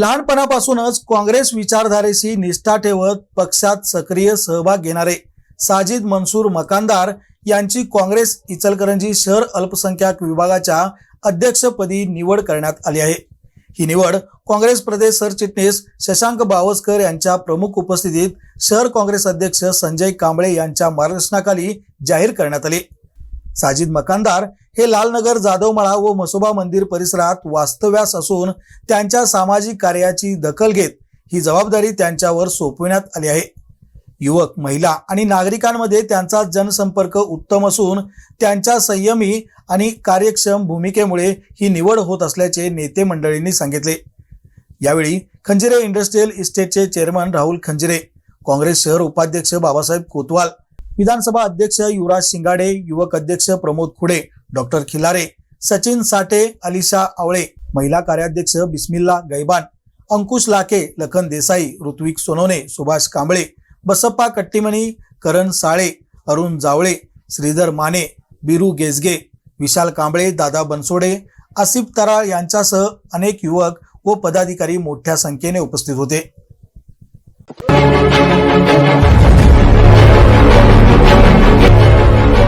लहानपणापासूनच काँग्रेस विचारधारेशी निष्ठा ठेवत पक्षात सक्रिय सहभाग घेणारे साजिद मनसूर मकानदार यांची काँग्रेस इचलकरंजी शहर अल्पसंख्याक विभागाच्या अध्यक्षपदी निवड करण्यात आली आहे. ही निवड काँग्रेस प्रदेश सरचिटणीस शशांक बावस्कर यांच्या प्रमुख उपस्थितीत शहर काँग्रेस अध्यक्ष संजय कांबळे यांच्या मार्गदर्शनाखाली जाहीर करण्यात आली. साजिद मकानदार हे लालनगर जाधवमळा व मसोबा मंदिर परिसरात वास्तव्यास असून त्यांच्या सामाजिक कार्याची दखल घेत ही जबाबदारी त्यांच्यावर सोपविण्यात आली आहे. युवक महिला आणि नागरिकांमध्ये त्यांचा जनसंपर्क उत्तम असून त्यांच्या संयमी आणि कार्यक्षम भूमिकेमुळे ही निवड होत असल्याचे नेते मंडळींनी सांगितले. यावेळी खंजिरे इंडस्ट्रीयल इस्टेटचे चेअरमन राहुल खंजिरे काँग्रेस शहर उपाध्यक्ष बाबासाहेब कोतवाल विधानसभा अध्यक्ष युवराज शिंगाडे युवक अध्यक्ष प्रमोद खुडे डॉक्टर खिलारे सचिन साठे अलिशा आवळे महिला कार्याध्यक्ष बिस्मिल्ला गैबान अंकुश लाके लखन देसाई ऋत्विक सोनवणे सुभाष कांबळे बसप्पा कट्टीमणी करण साळे अरुण जावळे श्रीधर माने बिरू गेजगे विशाल कांबळे दादा बनसोडे आसिफ तराळ यांच्यासह अनेक युवक व पदाधिकारी मोठ्या संख्येने उपस्थित होते.